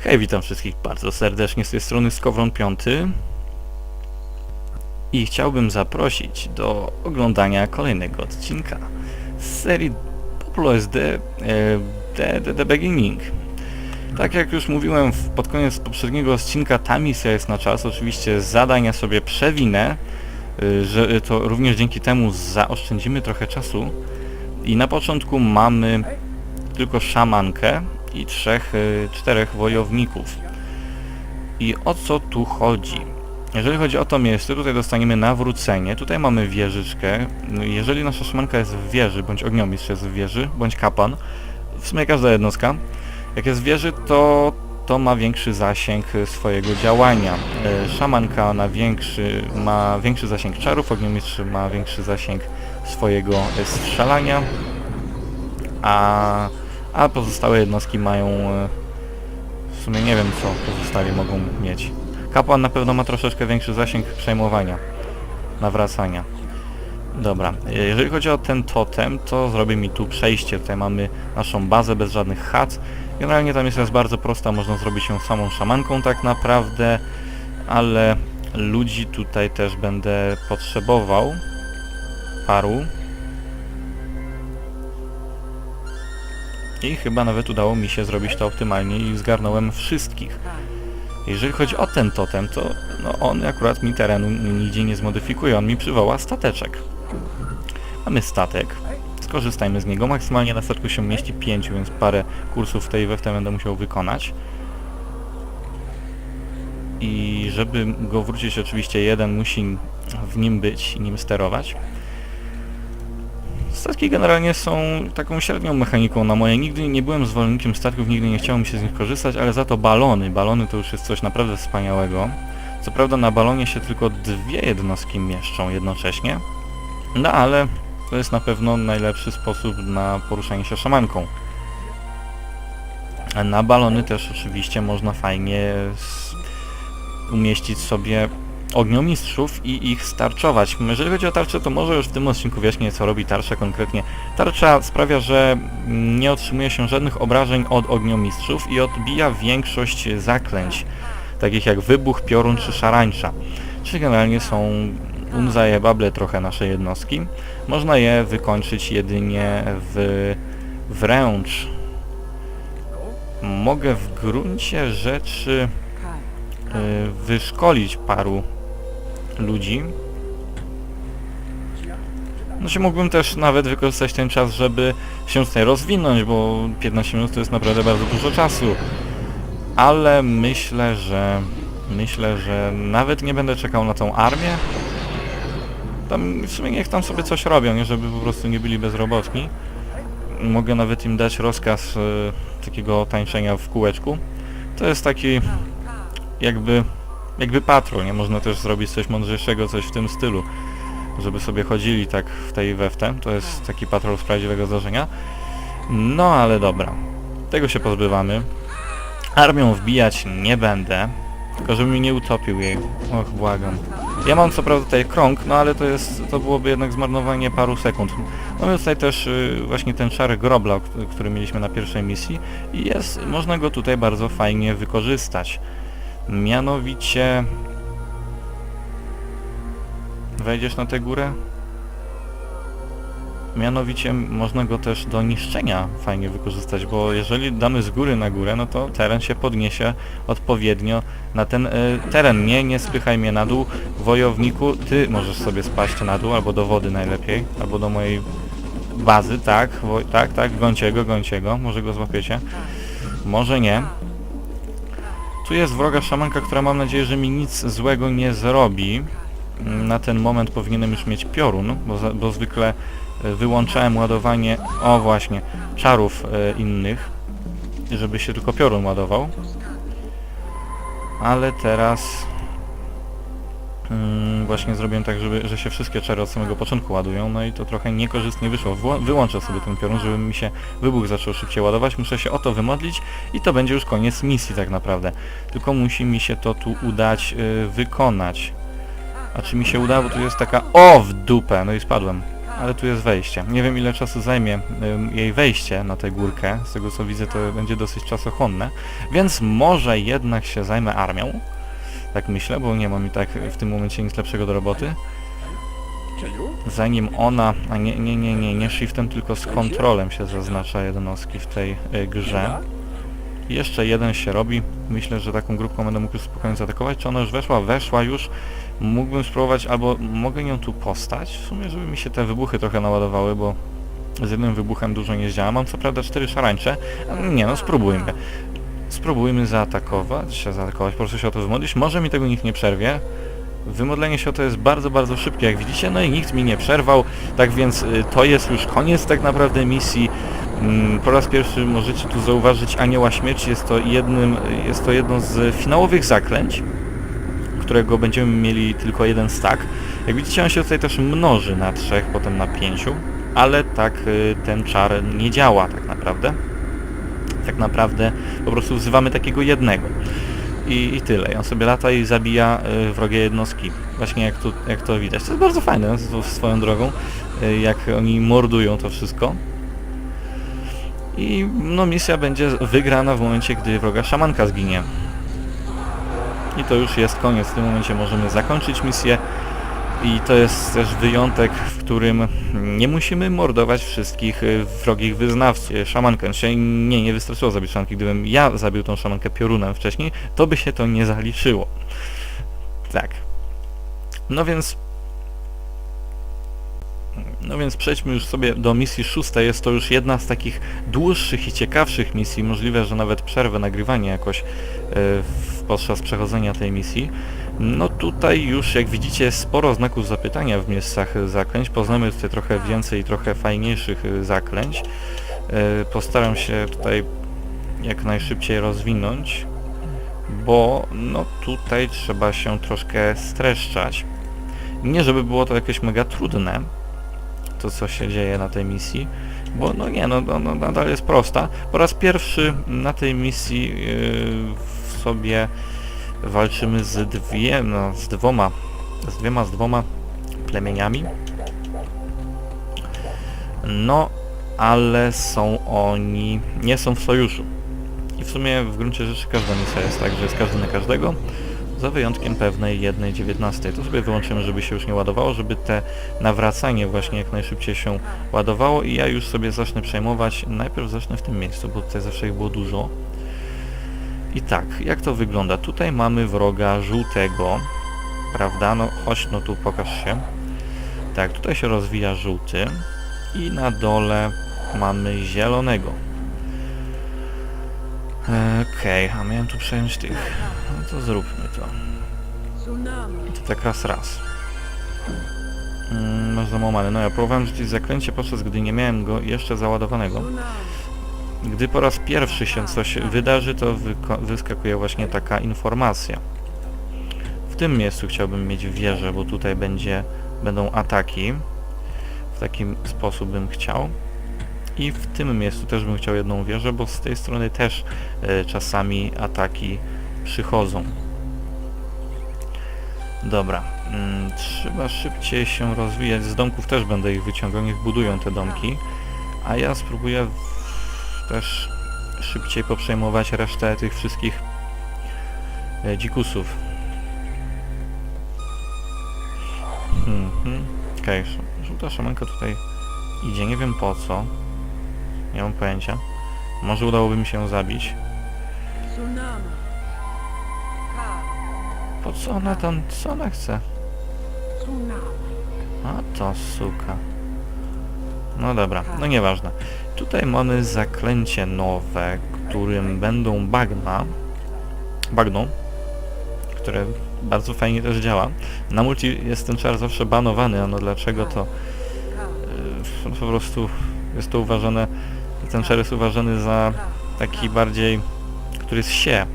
Hej, witam wszystkich bardzo serdecznie z tej strony Skowron 5 i chciałbym zaprosić do oglądania kolejnego odcinka z serii Popolo SD e, The, The, The Beginning. Tak jak już mówiłem pod koniec poprzedniego odcinka, ta misja jest na czas, oczywiście zadania sobie przewinę, y, że to również dzięki temu zaoszczędzimy trochę czasu. I na początku mamy tylko szamankę i trzech, y, czterech wojowników. I o co tu chodzi? Jeżeli chodzi o to miejsce, tutaj dostaniemy nawrócenie, tutaj mamy wieżyczkę. Jeżeli nasza szamanka jest w wieży, bądź ogniomistrz jest w wieży, bądź kapłan, w sumie każda jednostka, jak jest w wieży, to to ma większy zasięg swojego działania. Y, Szamanka na większy, ma większy zasięg czarów, ogniomistrz ma większy zasięg swojego y, strzelania, a, a pozostałe jednostki mają... y, W sumie nie wiem co pozostali mogą mieć. Kapłan na pewno ma troszeczkę większy zasięg przejmowania, nawracania. Dobra, e, jeżeli chodzi o ten totem, to zrobi mi tu przejście. Tutaj mamy naszą bazę bez żadnych chat. Generalnie ta misja jest bardzo prosta, można zrobić ją samą szamanką tak naprawdę, ale ludzi tutaj też będę potrzebował. Paru. I chyba nawet udało mi się zrobić to optymalnie i zgarnąłem wszystkich. Jeżeli chodzi o ten totem, to no on akurat mi terenu nigdzie nie zmodyfikuje, on mi przywoła stateczek. Mamy statek, skorzystajmy z niego. Maksymalnie na statku się mieści 5, więc parę kursów tej we w tym będę musiał wykonać. I żeby go wrócić, oczywiście jeden musi w nim być i nim sterować. Statki generalnie są taką średnią mechaniką na moje. Nigdy nie byłem zwolennikiem statków, nigdy nie chciałem się z nich korzystać, ale za to balony. Balony to już jest coś naprawdę wspaniałego. Co prawda na balonie się tylko dwie jednostki mieszczą jednocześnie, no ale to jest na pewno najlepszy sposób na poruszanie się szamanką. Na balony też oczywiście można fajnie umieścić sobie ogniomistrzów i ich starczować. Jeżeli chodzi o tarczę, to może już w tym odcinku wyjaśnię, co robi tarcza konkretnie. Tarcza sprawia, że nie otrzymuje się żadnych obrażeń od ogniomistrzów i odbija większość zaklęć, takich jak wybuch, piorun czy szarańcza. Czyli generalnie są unzajebable trochę nasze jednostki. Można je wykończyć jedynie w wręcz. Mogę w gruncie rzeczy y, wyszkolić paru ludzi. No się mógłbym też nawet wykorzystać ten czas, żeby się tutaj rozwinąć, bo 15 minut to jest naprawdę bardzo dużo czasu. Ale myślę, że myślę, że nawet nie będę czekał na tą armię. Tam w sumie niech tam sobie coś robią, nie żeby po prostu nie byli bezrobotni. Mogę nawet im dać rozkaz y, takiego tańczenia w kółeczku. To jest taki jakby jakby patrol, nie? Można też zrobić coś mądrzejszego, coś w tym stylu. Żeby sobie chodzili tak w tej we w. To jest taki patrol z prawdziwego zdarzenia. No ale dobra. Tego się pozbywamy. Armią wbijać nie będę. Tylko żeby mi nie utopił jej. Och, błagam. Ja mam co prawda tutaj krąg, no ale to jest, to byłoby jednak zmarnowanie paru sekund. Mamy tutaj też y, właśnie ten szary grobla, który mieliśmy na pierwszej misji i jest, można go tutaj bardzo fajnie wykorzystać. Mianowicie... Wejdziesz na tę górę? Mianowicie można go też do niszczenia fajnie wykorzystać, bo jeżeli damy z góry na górę, no to teren się podniesie odpowiednio na ten y, teren. Nie, nie spychaj mnie na dół. Wojowniku, ty możesz sobie spaść na dół, albo do wody najlepiej, albo do mojej bazy, tak, tak, tak, gońcie go, gońcie go, może go złapiecie. Może nie. Tu jest wroga szamanka, która mam nadzieję, że mi nic złego nie zrobi. Na ten moment powinienem już mieć piorun, bo, za, bo zwykle e, wyłączałem ładowanie, o właśnie, czarów e, innych, żeby się tylko piorun ładował. Ale teraz mm, właśnie zrobiłem tak, żeby, że się wszystkie czary od samego początku ładują, no i to trochę niekorzystnie wyszło. Wło- wyłączę sobie ten piorun, żeby mi się wybuch zaczął szybciej ładować. Muszę się o to wymodlić i to będzie już koniec misji tak naprawdę. Tylko musi mi się to tu udać y, wykonać. A czy mi się uda, bo tu jest taka... O, w dupę! No i spadłem. ale tu jest wejście. Nie wiem ile czasu zajmie jej wejście na tę górkę, z tego co widzę to będzie dosyć czasochłonne, więc może jednak się zajmę armią. Tak myślę, bo nie mam i tak w tym momencie nic lepszego do roboty. Zanim ona, a nie, nie, nie, nie, nie shiftem, tylko z kontrolem się zaznacza jednostki w tej y, grze. Jeszcze jeden się robi. Myślę, że taką grupką będę mógł spokojnie zaatakować. Czy ona już weszła? Weszła już. Mógłbym spróbować, albo mogę nią tu postać, w sumie, żeby mi się te wybuchy trochę naładowały, bo z jednym wybuchem dużo nie zdziała. Mam co prawda cztery szarańcze, nie no, spróbujmy. Spróbujmy zaatakować, zaatakować, proszę się o to wymodlić. Może mi tego nikt nie przerwie. Wymodlenie się to jest bardzo, bardzo szybkie, jak widzicie, no i nikt mi nie przerwał, tak więc y, to jest już koniec tak naprawdę misji. Mm, Po raz pierwszy możecie tu zauważyć Anioła Śmierci, jest to, jednym, jest to jedno z finałowych zaklęć, którego będziemy mieli tylko jeden stack. Jak widzicie on się tutaj też mnoży na trzech, potem na pięciu, ale tak y, ten czar nie działa tak naprawdę. Tak naprawdę po prostu wzywamy takiego jednego. I, I tyle. I on sobie lata i zabija y, wrogie jednostki. Właśnie jak, tu, jak to widać. To jest bardzo fajne z- swoją drogą, y, jak oni mordują to wszystko. I no misja będzie wygrana w momencie, gdy wroga szamanka zginie. I to już jest koniec. W tym momencie możemy zakończyć misję. I to jest też wyjątek, w którym nie musimy mordować wszystkich y, wrogich wyznawców. Szamankę, się nie, nie wystarczyło zabić szamanki. Gdybym ja zabił tą szamankę piorunem wcześniej, to by się to nie zaliczyło. Tak. No więc... No więc przejdźmy już sobie do misji szóstej. Jest to już jedna z takich dłuższych i ciekawszych misji. Możliwe, że nawet przerwę nagrywanie jakoś y, w- podczas przechodzenia tej misji. No tutaj już jak widzicie sporo znaków zapytania w miejscach zaklęć. Poznamy tutaj trochę więcej, trochę fajniejszych y, zaklęć. Y, Postaram się tutaj jak najszybciej rozwinąć, bo no tutaj trzeba się troszkę streszczać. Nie żeby było to jakieś mega trudne, to co się dzieje na tej misji, bo no nie, no, no, no nadal jest prosta. Po raz pierwszy na tej misji yy, w sobie walczymy z dwie, no, z dwoma, z dwiema, z dwoma plemieniami. No, ale są oni, nie są w sojuszu. I w sumie w gruncie rzeczy każda misja jest tak, że jest każdy na każdego, za wyjątkiem pewnej jednej dziewiętnastej. To sobie wyłączymy, żeby się już nie ładowało, żeby te nawracanie właśnie jak najszybciej się ładowało i ja już sobie zacznę przejmować. Najpierw zacznę w tym miejscu, bo tutaj zawsze ich było dużo. I tak, jak to wygląda? Tutaj mamy wroga żółtego, prawda? No chodź, no tu pokaż się. Tak, tutaj się rozwija żółty i na dole mamy zielonego. Okej, a miałem tu przejąć tych. No to zróbmy to. To tak raz raz. Mm, masz zamomany. No ja próbowałem rzucić zaklęcie, podczas gdy nie miałem go jeszcze załadowanego. Gdy po raz pierwszy się coś wydarzy, to wyskakuje właśnie taka informacja. W tym miejscu chciałbym mieć wieżę, bo tutaj będzie, będą ataki. W taki sposób bym chciał. I w tym miejscu też bym chciał jedną wieżę, bo z tej strony też e, czasami ataki przychodzą. Dobra, mm, trzeba szybciej się rozwijać. Z domków też będę ich wyciągał, niech budują te domki. A ja spróbuję też szybciej poprzejmować resztę tych wszystkich e, dzikusów. Mhm. Okej, sz- żółta szamanka tutaj idzie, nie wiem po co. Nie mam pojęcia. Może udałoby mi się ją zabić. Ka. Po co ona tam, co ona chce? A to suka. No dobra, no nieważne. Tutaj mamy zaklęcie nowe, którym będą bagna. Bagno. Które bardzo fajnie też działa. Na multi jest ten czar zawsze banowany, a no dlaczego to yy, po prostu jest to uważane, ten czar jest uważany za taki bardziej, który jest sie.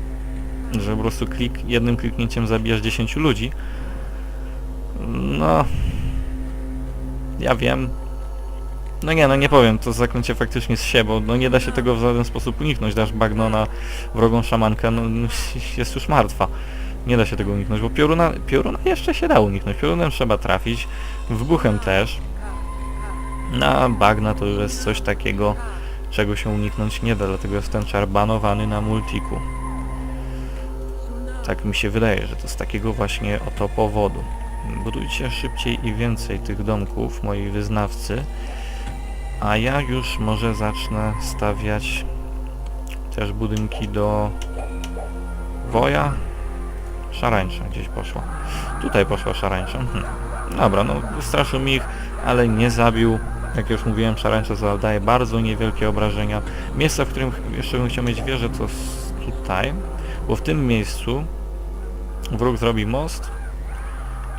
Że po prostu klik, jednym kliknięciem zabijasz 10 ludzi. No... Ja wiem. No nie, no nie powiem, to zaklęcie faktycznie jest sie, bo no nie da się tego w żaden sposób uniknąć. Dasz bagno na wrogą szamankę, no jest już martwa. Nie da się tego uniknąć, bo pioruna, pioruna jeszcze się da uniknąć. Piorunem trzeba trafić, wybuchem też. Na bagna to już jest coś takiego, czego się uniknąć nie da, dlatego jest ten czar banowany na multiku. Tak mi się wydaje, że to z takiego właśnie oto powodu. Budujcie szybciej i więcej tych domków, moi wyznawcy, a ja już może zacznę stawiać też budynki do woja. Szarańcza gdzieś poszła. Tutaj poszła szarańcza. Mhm. Dobra, no wystraszył mi ich, ale nie zabił. Jak już mówiłem, szarańcza zadaje bardzo niewielkie obrażenia. Miejsce, w którym jeszcze bym chciał mieć wieżę, to tutaj, bo w tym miejscu wróg zrobi most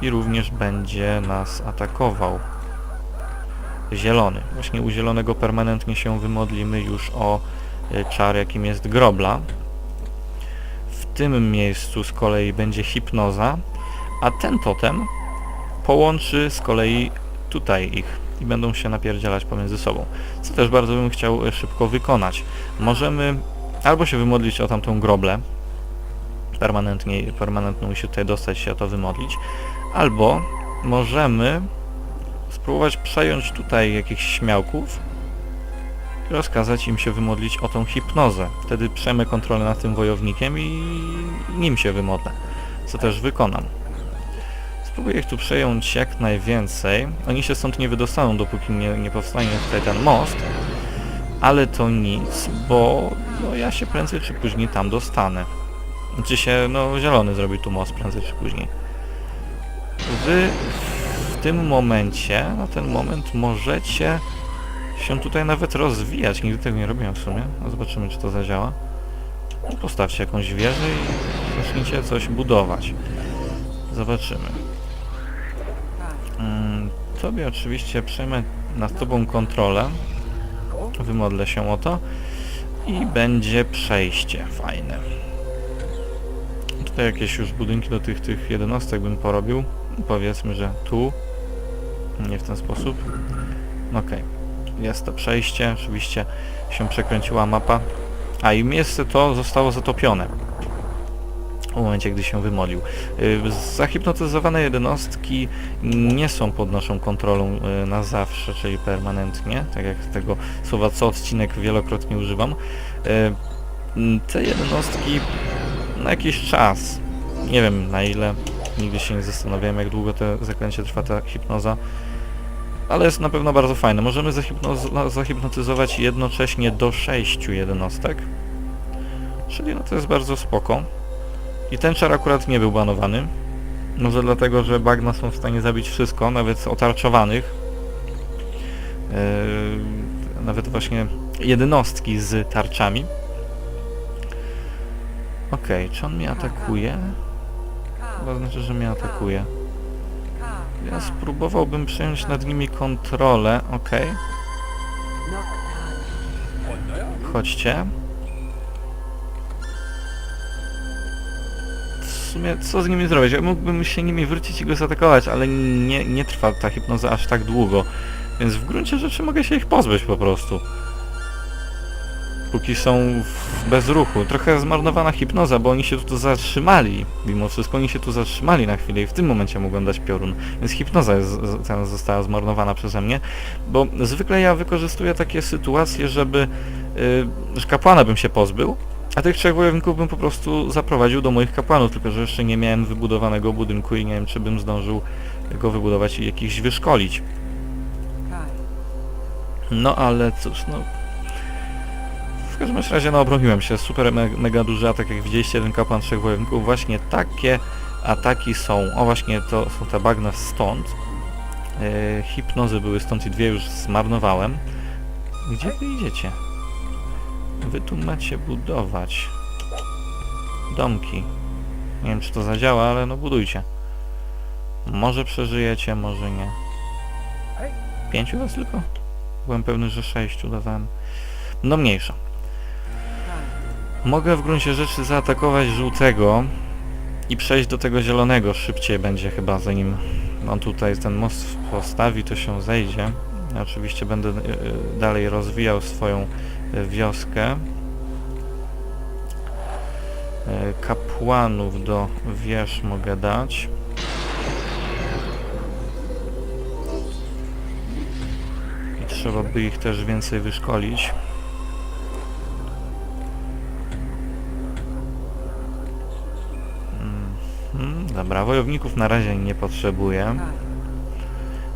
i również będzie nas atakował. Zielony. Właśnie u zielonego permanentnie się wymodlimy już o y, czar, jakim jest grobla. W tym miejscu z kolei będzie hipnoza, a ten totem połączy z kolei tutaj ich i będą się napierdzielać pomiędzy sobą. Co też bardzo bym chciał e, szybko wykonać. Możemy albo się wymodlić o tamtą groblę, permanentnie, permanentną i się tutaj dostać się o to wymodlić, albo możemy spróbować przejąć tutaj jakichś śmiałków i rozkazać im się wymodlić o tą hipnozę. Wtedy przejmę kontrolę nad tym wojownikiem i nim się wymodlę, co też wykonam. Spróbuję ich tu przejąć jak najwięcej. Oni się stąd nie wydostaną, dopóki nie, nie powstanie tutaj ten most. Ale to nic, bo no, ja się prędzej czy później tam dostanę. Czy się, no, zielony zrobi tu most prędzej czy później. Wy tym momencie, na ten moment możecie się tutaj nawet rozwijać. Nigdy tego nie robiłem w sumie. No zobaczymy, czy to zadziała. No, postawcie jakąś wieżę i zacznijcie coś budować. Zobaczymy. Mm, Tobie oczywiście przejmę nad Tobą kontrolę. Wymodlę się o to. I będzie przejście fajne. Tutaj jakieś już budynki do tych, tych jednostek bym porobił. Powiedzmy, że tu. Nie w ten sposób. Okej. Jest to przejście. Oczywiście się przekręciła mapa. A i miejsce to zostało zatopione w momencie, gdy się wymodlił. Y, Zahipnotyzowane jednostki nie są pod naszą kontrolą y, na zawsze, czyli permanentnie, tak jak tego słowa co odcinek wielokrotnie używam. Y, Te jednostki na jakiś czas, nie wiem na ile, nigdy się nie zastanawiałem jak długo to zaklęcie trwa ta hipnoza, ale jest na pewno bardzo fajne. Możemy zahipnotyzować jednocześnie do sześciu jednostek, czyli no to jest bardzo spoko. I ten czar akurat nie był banowany. Może dlatego, że bagna są w stanie zabić wszystko, nawet otarczowanych. Yy, nawet właśnie jednostki z tarczami. Okej, czy on mnie atakuje? Chyba znaczy, że mnie atakuje. Ja spróbowałbym przejąć nad nimi kontrolę. Okej, chodźcie. W sumie co z nimi zrobić? Ja mógłbym się nimi wrócić i go zaatakować, ale nie, nie trwa ta hipnoza aż tak długo. Więc w gruncie rzeczy mogę się ich pozbyć po prostu. Póki są w bezruchu. Trochę zmarnowana hipnoza, bo oni się tu zatrzymali. Mimo wszystko oni się tu zatrzymali na chwilę i w tym momencie mogłem dać piorun. Więc hipnoza jest, została zmarnowana przeze mnie. Bo zwykle ja wykorzystuję takie sytuacje, żeby... Yy, że kapłana bym się pozbył, a tych trzech wojowników bym po prostu zaprowadził do moich kapłanów, tylko że jeszcze nie miałem wybudowanego budynku i nie wiem, czy bym zdążył go wybudować i jakichś wyszkolić. No ale cóż, no... W każdym razie no obroniłem się, super me mega duży atak, jak widzieliście, jeden kapłan, trzech wojowników, właśnie takie ataki są, o właśnie to są te bagna stąd. E, hipnozy były stąd i dwie już zmarnowałem. Gdzie wy idziecie? Wy tu macie budować domki. Nie wiem czy to zadziała, ale no budujcie. Może przeżyjecie, może nie. Pięciu was tylko? Byłem pewny, że sześciu dawałem. No mniejsza. Mogę w gruncie rzeczy zaatakować żółtego i przejść do tego zielonego. Szybciej będzie chyba zanim on tutaj ten most postawi, to się zejdzie. Ja oczywiście będę y, y, dalej rozwijał swoją y, wioskę. Kapłanów do wież mogę dać. trzeba by ich też więcej wyszkolić. Dobra, wojowników na razie nie potrzebuję.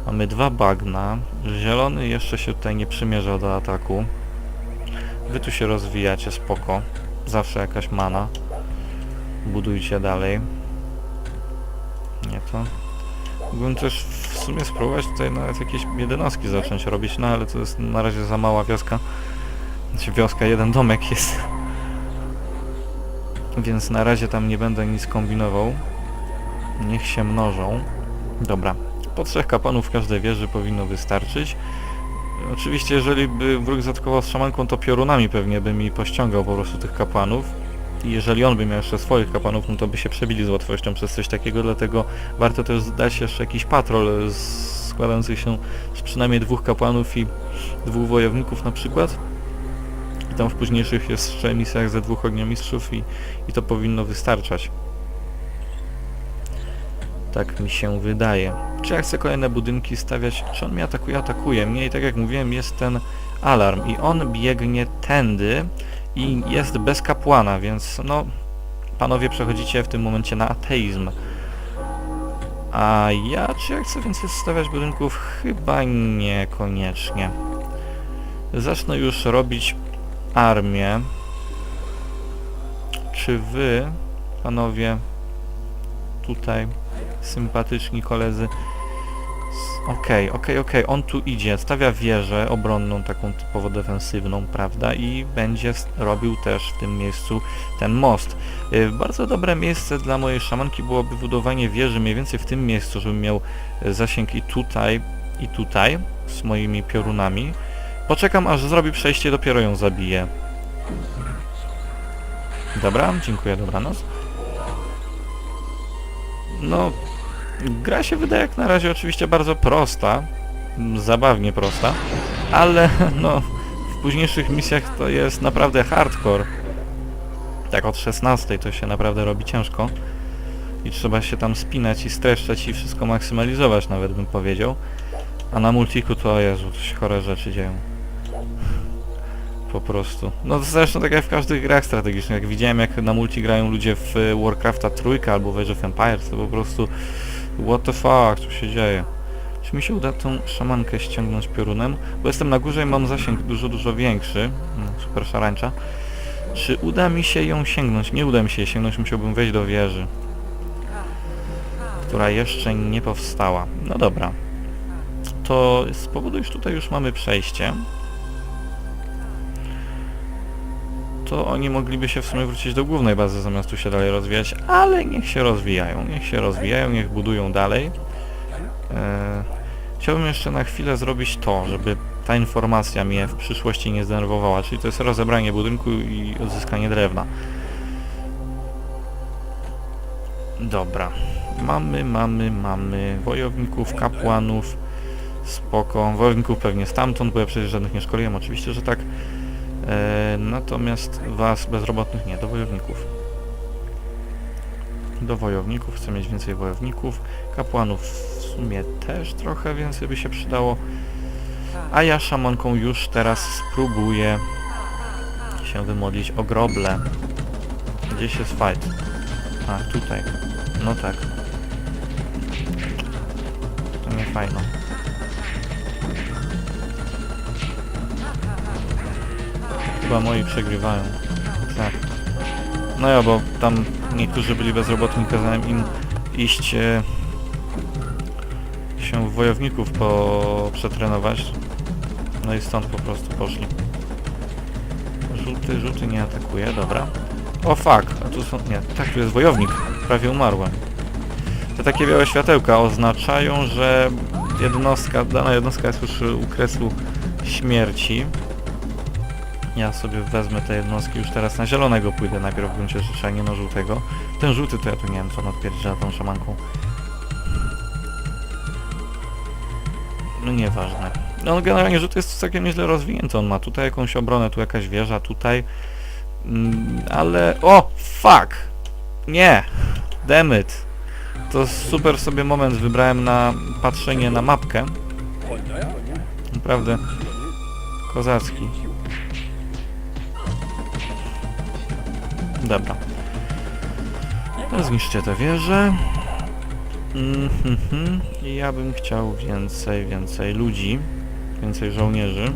Mamy dwa bagna. Zielony jeszcze się tutaj nie przymierzał do ataku. Wy tu się rozwijacie, spoko. Zawsze jakaś mana. Budujcie dalej. Nie to. Mógłbym też w sumie spróbować tutaj nawet jakieś jednostki zacząć robić, no ale to jest na razie za mała wioska. Znaczy wioska, jeden domek jest. Więc na razie tam nie będę nic kombinował. Niech się mnożą. Dobra, po trzech kapłanów w każdej wieży powinno wystarczyć. Oczywiście jeżeli by wróg zaatakował z szamanką, to piorunami pewnie by mi pościągał po prostu tych kapłanów. I jeżeli on by miał jeszcze swoich kapłanów, no to by się przebili z łatwością przez coś takiego, dlatego warto też dać jeszcze jakiś patrol składający się z przynajmniej dwóch kapłanów i dwóch wojowników na przykład. I tam w późniejszych jeszcze misjach ze dwóch ogniomistrzów i, i to powinno wystarczać. Tak mi się wydaje. Czy ja chcę kolejne budynki stawiać? Czy on mnie atakuje? Atakuje mnie i tak jak mówiłem jest ten alarm i on biegnie tędy i jest bez kapłana, więc no panowie przechodzicie w tym momencie na ateizm. A ja, czy ja chcę więcej stawiać budynków? Chyba niekoniecznie. Zacznę już robić armię. Czy wy, panowie, tutaj sympatyczni koledzy. Okej, okej, okej, on tu idzie, stawia wieżę obronną, taką typowo defensywną, prawda, i będzie robił też w tym miejscu ten most. Y, Bardzo dobre miejsce dla mojej szamanki byłoby budowanie wieży mniej więcej w tym miejscu, żebym miał y, zasięg i tutaj, i tutaj, z moimi piorunami. Poczekam aż zrobi przejście, dopiero ją zabiję. Dobra, dziękuję, dobranoc. No, gra się wydaje jak na razie oczywiście bardzo prosta, m, zabawnie prosta, ale no, w późniejszych misjach to jest naprawdę hardcore. Tak od 16 to się naprawdę robi ciężko i trzeba się tam spinać i streszczać i wszystko maksymalizować nawet bym powiedział. A na multiku to Jezu, to się chore rzeczy dzieją. Po prostu. No zresztą tak jak w każdych grach strategicznych. Jak widziałem jak na multi grają ludzie w Warcrafta trójka albo Age of Empires, to po prostu what the fuck, co się dzieje? Czy mi się uda tą szamankę ściągnąć piorunem? Bo jestem na górze i mam zasięg dużo, dużo większy. No, super szarańcza. Czy uda mi się ją sięgnąć? Nie uda mi się jej sięgnąć, musiałbym wejść do wieży, która jeszcze nie powstała. No dobra. To z powodu, iż tutaj już mamy przejście, to oni mogliby się w sumie wrócić do głównej bazy zamiast tu się dalej rozwijać, ale niech się rozwijają, niech się rozwijają, niech budują dalej. E, chciałbym jeszcze na chwilę zrobić to, żeby ta informacja mnie w przyszłości nie zdenerwowała, czyli to jest rozebranie budynku i odzyskanie drewna. Dobra. Mamy, mamy, mamy wojowników, kapłanów, spoko. Wojowników pewnie stamtąd, bo ja przecież żadnych nie szkoliłem, oczywiście, że tak. E, natomiast was bezrobotnych nie, do wojowników. Do wojowników, chcę mieć więcej wojowników. Kapłanów w sumie też trochę więcej by się przydało. A ja szamanką już teraz spróbuję się wymodlić o groble. Gdzieś jest fight? A, tutaj. No tak. To nie fajno. Chyba moi przegrywają. Tak. No ja, bo tam niektórzy byli bezrobotni, kazałem im iść e, się w wojowników po przetrenować. No i stąd po prostu poszli. Żółty, żółty nie atakuje, dobra. O fuck, a tu są... nie, tak, tu jest wojownik. Prawie umarłem. Te takie białe światełka oznaczają, że jednostka, dana jednostka jest już u kresu śmierci. Ja sobie wezmę te jednostki już teraz na zielonego pójdę najpierw w gruncie rzeczy, a nie na żółtego. Ten żółty to ja tu nie wiem co on odpierdziela tą szamanką. No nieważne. No generalnie żółty jest całkiem nieźle rozwinięty. On ma tutaj jakąś obronę, tu jakaś wieża, tutaj. Mm, ale... O! Fuck! Nie! Dammit! To super sobie moment wybrałem na patrzenie na mapkę. Naprawdę Kozacki. Dobra. Tę wieżę. Mhm. I ja bym chciał więcej, więcej ludzi. Więcej żołnierzy.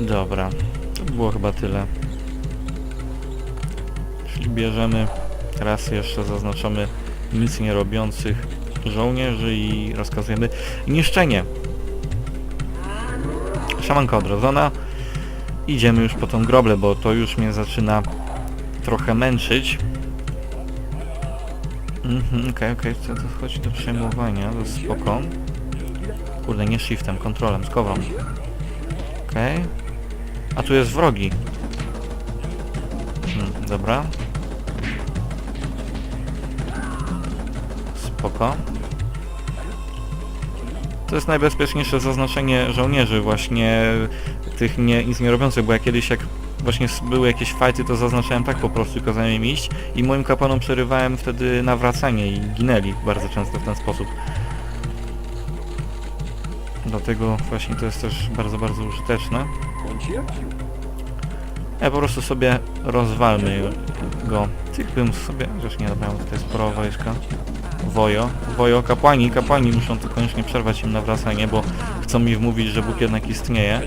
Dobra. To by było chyba tyle. Czyli bierzemy, raz jeszcze zaznaczamy nic nie robiących żołnierzy i rozkazujemy niszczenie. Szamanka odrodzona. Idziemy już po tą groblę, bo to już mnie zaczyna trochę męczyć. Mhm, okej, okej, co to wchodzi do przejmowania, to jest spoko. Kurde, nie shiftem, kontrolem, z kowrą. Okej. A tu jest wrogi. Hmm, dobra. Spoko. To jest najbezpieczniejsze zaznaczenie żołnierzy właśnie tych nie, nic nie robiących, bo ja kiedyś jak właśnie były jakieś fajty, to zaznaczałem tak po prostu i kazałem im iść i moim kapłanom przerywałem wtedy nawracanie i ginęli bardzo często w ten sposób. Dlatego właśnie to jest też bardzo, bardzo użyteczne. Ja po prostu sobie rozwalmy go. Tych bym sobie... Chociaż nie, dobra, tutaj sporo wojska. Wojo. Wojo, kapłani, kapłani muszą to koniecznie przerwać im nawracanie, bo chcą mi wmówić, że Bóg jednak istnieje.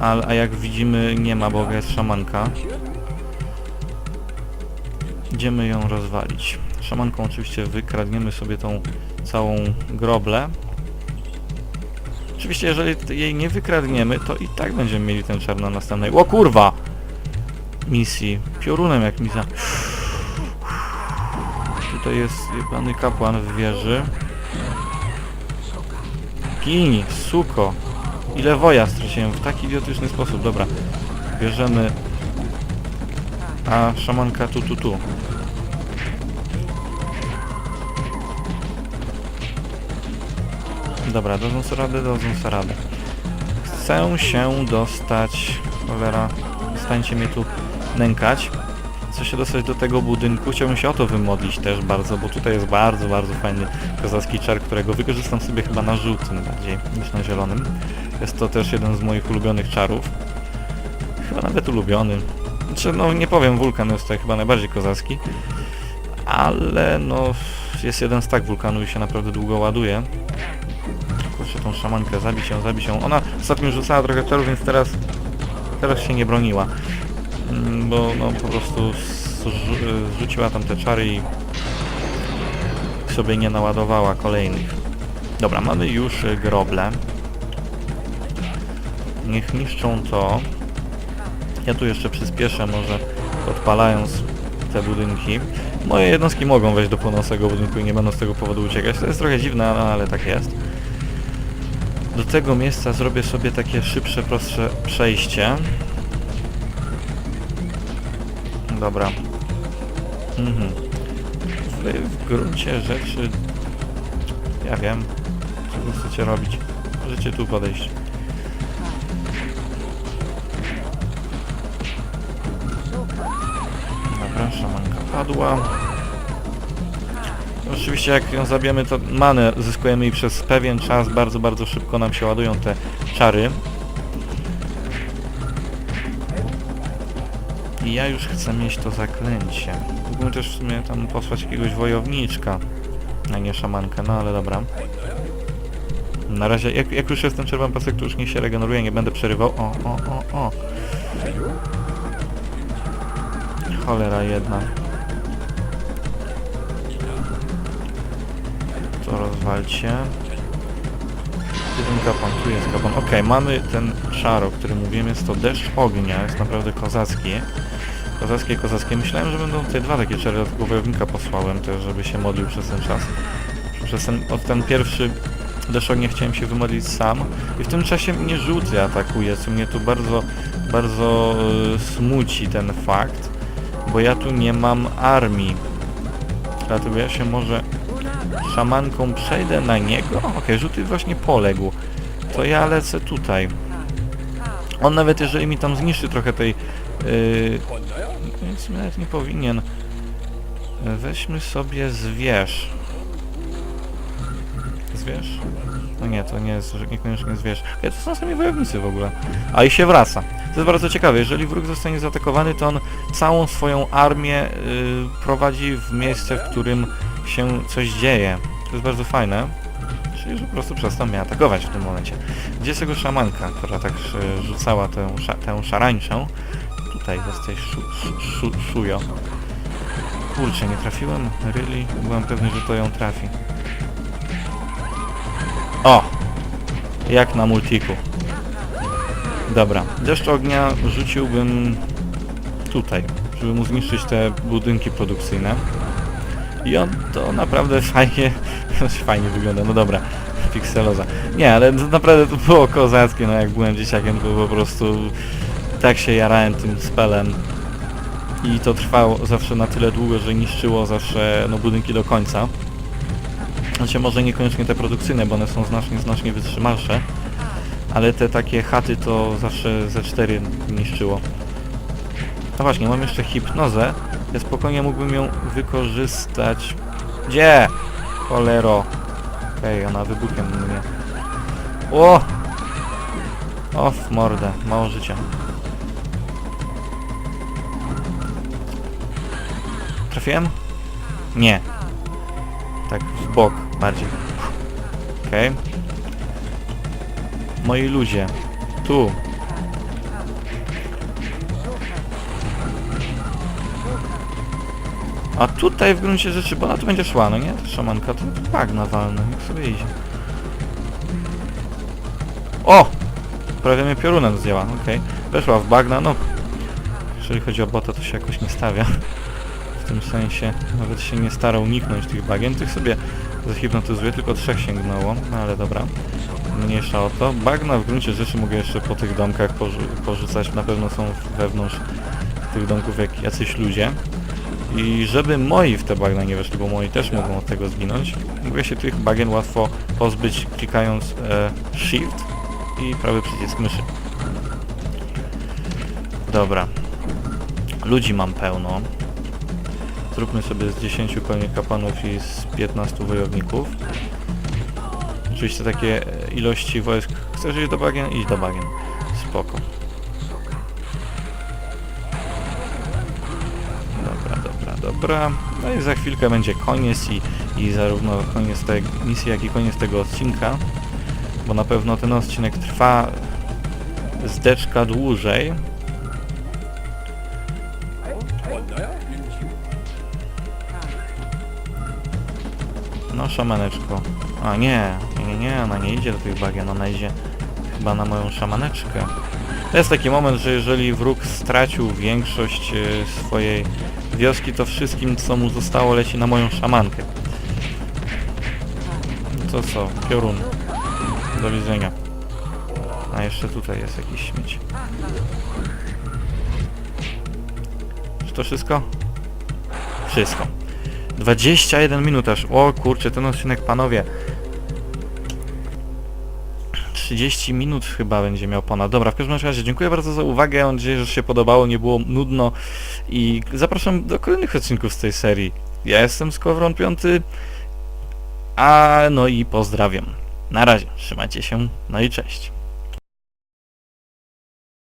A, a jak widzimy nie ma Boga, jest szamanka. Idziemy ją rozwalić. Szamanką oczywiście wykradniemy sobie tą całą groblę. Oczywiście jeżeli jej nie wykradniemy, to i tak będziemy mieli ten czar na następnej... O kurwa! Misji. Piorunem jak mi za... Tutaj jest jebany kapłan w wieży. Gini, suko. Ile woja straciłem w taki idiotyczny sposób. Dobra. Bierzemy... A szamanka tu, tu, tu. Dobra, dadzą sobie radę, dadzą sobie radę. Chcę się dostać... Cholera, stańcie mnie tu nękać. Chcę się dostać do tego budynku. Chciałbym się o to wymodlić też bardzo, bo tutaj jest bardzo, bardzo fajny kozacki czar, którego wykorzystam sobie chyba na żółtym bardziej niż na zielonym. Jest to też jeden z moich ulubionych czarów. Chyba nawet ulubiony. Znaczy, no nie powiem, wulkan jest tutaj chyba najbardziej kozacki. Ale no, jest jeden stack wulkanu i się naprawdę długo ładuje. Kurczę, tą szamankę, zabić ją, zabić ją. Ona ostatnio rzucała trochę czarów, więc teraz, teraz się nie broniła. Mm, Bo no po prostu zrzu- zrzuciła tam te czary i sobie nie naładowała kolejnych. Dobra, mamy już groble. Niech niszczą to. Ja tu jeszcze przyspieszę może odpalając te budynki. Moje jednostki mogą wejść do północnego budynku i nie będą z tego powodu uciekać. To jest trochę dziwne, ale, ale tak jest. Do tego miejsca zrobię sobie takie szybsze, prostsze przejście. Dobra. Mhm. W gruncie rzeczy... Ja wiem, co wy chcecie robić. Możecie tu podejść. Oczywiście jak ją zabijemy, to manę zyskujemy i przez pewien czas bardzo, bardzo szybko nam się ładują te czary. I ja już chcę mieć to zaklęcie. Mógłbym też w sumie tam posłać jakiegoś wojowniczka, a nie szamankę, no ale dobra. Na razie, jak, jak już jest ten czerwony pasek, to już niech się regeneruje, nie będę przerywał. O, o, o, o. Cholera jedna. Rozwalcie. Jeden kapłan, tu jest kapłan. Okej, mamy ten czar, o którym mówiłem, jest to deszcz ognia, jest naprawdę kozacki. Kozackie, kozackie. Myślałem, że będą tutaj dwa takie czary, dlatego wojownika posłałem też, żeby się modlił przez ten czas. Przez ten, od ten pierwszy deszcz ognia chciałem się wymodlić sam i w tym czasie mnie żółty atakuje, co mnie tu bardzo, bardzo y, smuci ten fakt, bo ja tu nie mam armii. Dlatego ja się może szamanką przejdę na niego. Okej, żółty właśnie poległ. To ja lecę tutaj. On nawet jeżeli mi tam zniszczy trochę tej... Yy, więc nawet nie powinien. Weźmy sobie zwierz. zwierz? No nie, to nie jest, niekoniecznie zwierz. Ej, to są sami wojownicy w ogóle. A i się wraca. To jest bardzo ciekawe, jeżeli wróg zostanie zaatakowany, to on całą swoją armię y, prowadzi w miejsce, w którym się coś dzieje. To jest bardzo fajne. Czyli, że po prostu przestał mnie atakować w tym momencie. Gdzie jest jego szamanka, która tak y, rzucała tę, tę szarańczę? Tutaj jesteś, szu, szu, szu, szujo. Kurczę, nie trafiłem? Really? Byłem pewny, że to ją trafi. O! Jak na multiku. Dobra, deszcz ognia rzuciłbym tutaj, żeby mu zniszczyć te budynki produkcyjne. I on to naprawdę fajnie, fajnie wygląda, no dobra, pikseloza. Nie, ale to naprawdę to było kozackie, no jak byłem dzieciakiem, to po prostu tak się jarałem tym spelem. I to trwało zawsze na tyle długo, że niszczyło zawsze no, budynki do końca. Znaczy może niekoniecznie te produkcyjne, bo one są znacznie, znacznie wytrzymalsze. Ale te takie chaty to zawsze ze 4 niszczyło. No właśnie, mam jeszcze hipnozę. Ja spokojnie mógłbym ją wykorzystać. Gdzie? Cholero. Okej, ona wybuchem mnie. O! O, mordę. Mało życia. Trafiłem? Nie. Tak w bok bardziej. Okej. Moi ludzie. Tu. A tutaj w gruncie rzeczy, bo ona tu będzie szła, no nie? Ta szamanka, to bagna walna, niech sobie idzie. O! Prawie mnie piorunem zdjęła, okej. Weszła w bagna, no. Jeżeli chodzi o bota, to się jakoś nie stawia. W tym sensie nawet się nie stara uniknąć tych bagien, tych sobie zahipnotyzuje, tylko trzech sięgnęło, no ale dobra. Mniejsza o to. Bagna w gruncie rzeczy mogę jeszcze po tych domkach porzu porzucać, na pewno są wewnątrz tych domków jak jacyś ludzie. I żeby moi w te bagna nie weszli, bo moi też mogą od tego zginąć, mogę się tych bagien łatwo pozbyć klikając e, Shift i prawy przycisk myszy. Dobra. Ludzi mam pełno. Zróbmy sobie z 10 koni kapłanów i z 15 wojowników. Oczywiście takie e, ilości wojsk. Chcesz iść do bagien? Idź do bagien. Spoko. Dobra. No i za chwilkę będzie koniec i, i zarówno koniec tej misji, jak i koniec tego odcinka. Bo na pewno ten odcinek trwa zdeczka dłużej. No, szamaneczko. A nie, nie, nie, nie, ona nie idzie do tych bagien, ona idzie chyba na moją szamaneczkę. To jest taki moment, że jeżeli wróg stracił większość e, swojej wioski, to wszystkim, co mu zostało, leci na moją szamankę. To co? Piorun. Do widzenia. A jeszcze tutaj jest jakiś śmieć. Czy to wszystko? Wszystko. 21 minut aż. O kurczę, ten odcinek panowie. 30 minut chyba będzie miał ponad. Dobra, w każdym razie dziękuję bardzo za uwagę. Mam nadzieję, że się podobało, nie było nudno i zapraszam do kolejnych odcinków z tej serii. Ja jestem Skowron 5, a no i pozdrawiam. Na razie, trzymajcie się, no i cześć.